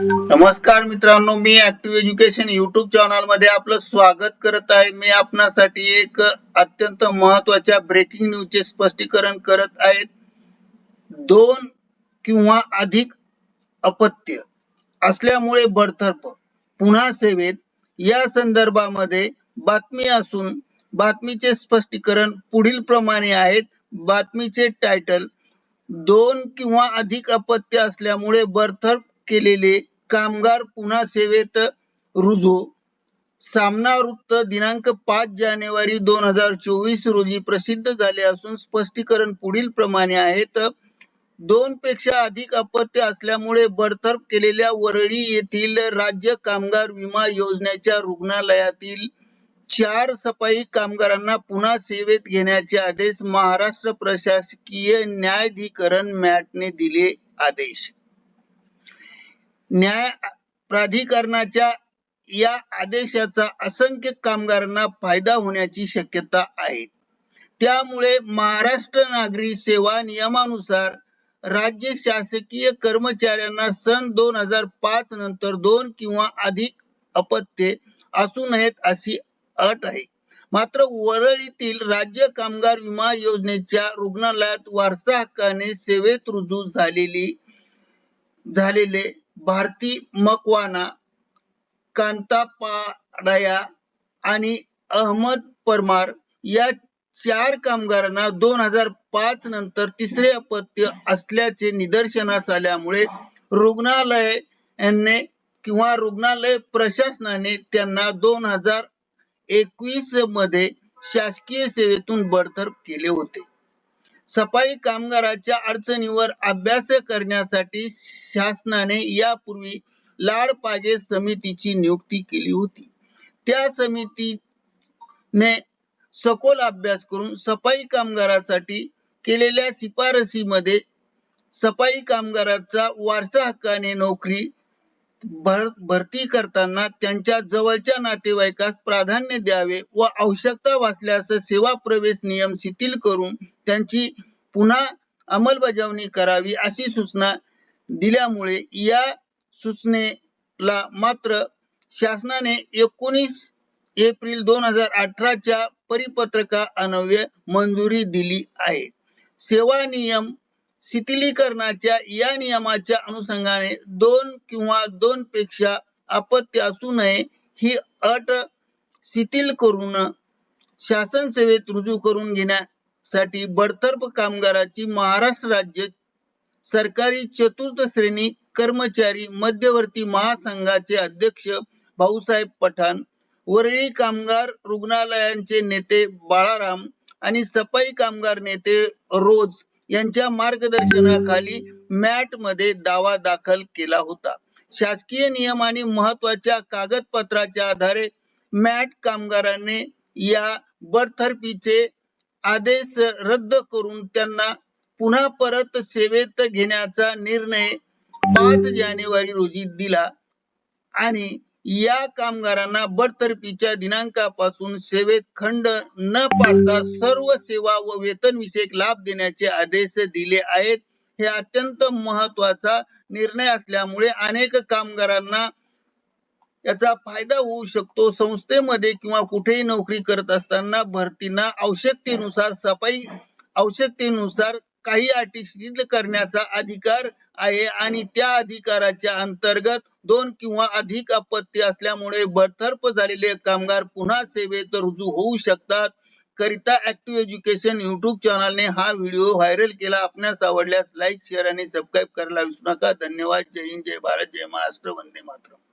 नमस्कार मित्रांनो मी ऍक्टिव्ह एज्युकेशन युट्यूब चॅनलमध्ये आपलं स्वागत करत आहे. मी आपणासाठी एक अत्यंत महत्त्वाच्या ब्रेकिंग न्यूजचे स्पष्टीकरण करत आहे. दोन किंवा अधिक अपत्य असल्यामुळे बडतर्फ पुन्हा सेवेत. या संदर्भामध्ये बातमी असून बातमीचे स्पष्टीकरण पुढील प्रमाणे आहेत. बातमीचे टायटल दोन किंवा अधिक अपत्य असल्यामुळे बरथर्फ केलेले कामगार पुन्हा सेवेत रुजू. सामना वृत्त दिनांक पाच जानेवारी दोन हजार चोवीस रोजी प्रसिद्ध झाले असून स्पष्टीकरण पुढील प्रमाणे आहेत. दोन पेक्षा अधिक अपत्य असल्यामुळे बडतर्फ केलेल्या वरळी येथील राज्य कामगार विमा योजनेच्या रुग्णालयातील चार सफाई कामगारांना पुन्हा सेवेत घेण्याचे आदेश महाराष्ट्र प्रशासकीय न्यायाधिकरण मॅटने दिले आदेश. न्याय प्राधिकरणाच्या या आदेशाचा असंख्य कामगारांना फायदा होण्याची शक्यता आहे. त्यामुळे महाराष्ट्र नागरी सेवा नियमानुसार राज्य शासकीय कर्मचाऱ्यांना सन दोन हजार पाच नंतर दोन किंवा अधिक अपत्ये असू नयेत अशी अट आहे. मात्र वरळीतील राज्य कामगार विमा योजनेच्या रुग्णालयात वारसा हक्काने सेवेत रुजू झालेली झालेले भारती मकवाना कांता पाडया आणि अहमद परमार या चार कामगारांना दोन हजार पाच नंतर तिसरे अपत्य असल्याचे निदर्शनास आल्यामुळे रुग्णालयाने किंवा रुग्णालय प्रशासनाने त्यांना दोन हजार एकवीसमध्ये शासकीय सेवेतून बडतर्फ केले होते. सफाई कामगाराच्या अडचणीवर अभ्यास करण्यासाठी शासनाने यापूर्वी लाडपागे समितीची नियुक्ती केली होती. त्या समितीने सखोल अभ्यास करून सफाई कामगारासाठी केलेल्या शिफारसीमध्ये सफाई कामगाराचा वारसा हक्काने नोकरी भर भरती करताना त्यांच्या जवळच्या नातेवाईकास प्राधान्य द्यावे व आवश्यकता भासल्यास सेवा प्रवेश नियम शिथिल करून त्यांची पुन्हा अंमलबजावणी करावी अशी सूचना दिल्यामुळे या सूचनेला मात्र शासनाने एकोणीस एप्रिल दोन हजार अठराच्या परिपत्रका अन्वये मंजुरी दिली आहे. सेवा नियम शिथिलीकरणाच्या या नियमाच्या अनुषंगाने दोन किंवा दोन पेक्षा अपत्य असू नये ही अट शिथिल करून शासन सेवेत रुजू करून घेण्यासाठी बडतर्फ कामगाराची महाराष्ट्र राज्य सरकारी चतुर्थ श्रेणी कर्मचारी मध्यवर्ती महासंघाचे अध्यक्ष भाऊसाहेब पठाण वरळी कामगार रुग्णालयांचे नेते बाळाराम आणि सफाई कामगार नेते रोज यांच्या मार्गदर्शनाखाली मॅटमध्ये दावा दाखल केला होता. शासकीय नियम आणि महत्त्वाच्या कागदपत्राच्या आधारे मॅट कामगारांनी या बडतर्फीचे आदेश रद्द करून त्यांना पुन्हा परत सेवेत घेण्याचा निर्णय पाच जानेवारी रोजी दिला आणि या कामगारांना बडतर्फीच्या दिनांकापासून सेवेत खंड न पाडता सर्व सेवा व वेतन विषयक लाभ देण्याचे आदेश दिले आहेत. हे अत्यंत महत्त्वाचा निर्णय असल्यामुळे अनेक कामगारांना याचा फायदा होऊ शकतो. संस्थेमध्ये किंवा कुठेही नोकरी करत असताना भरतींना आवश्यकतेनुसार सफाई आवश्यकतेनुसार काही अटी शिथिल करण्याचा अधिकार आहे आणि त्या अधिकाराच्या अंतर्गत दोन किंवा अधिक आपत्ती असल्यामुळे बडतर्फ झालेले कामगार पुन्हा सेवेत रुजू होऊ शकतात. करिता ऍक्टिव्ह एज्युकेशन युट्यूब चॅनलने हा व्हिडिओ व्हायरल केला. आपणास आवडल्यास लाईक शेअर आणि सबस्क्राईब करायला विसरू नका. धन्यवाद. जय हिंद. जय भारत. जय महाराष्ट्र. वंदे मातरम.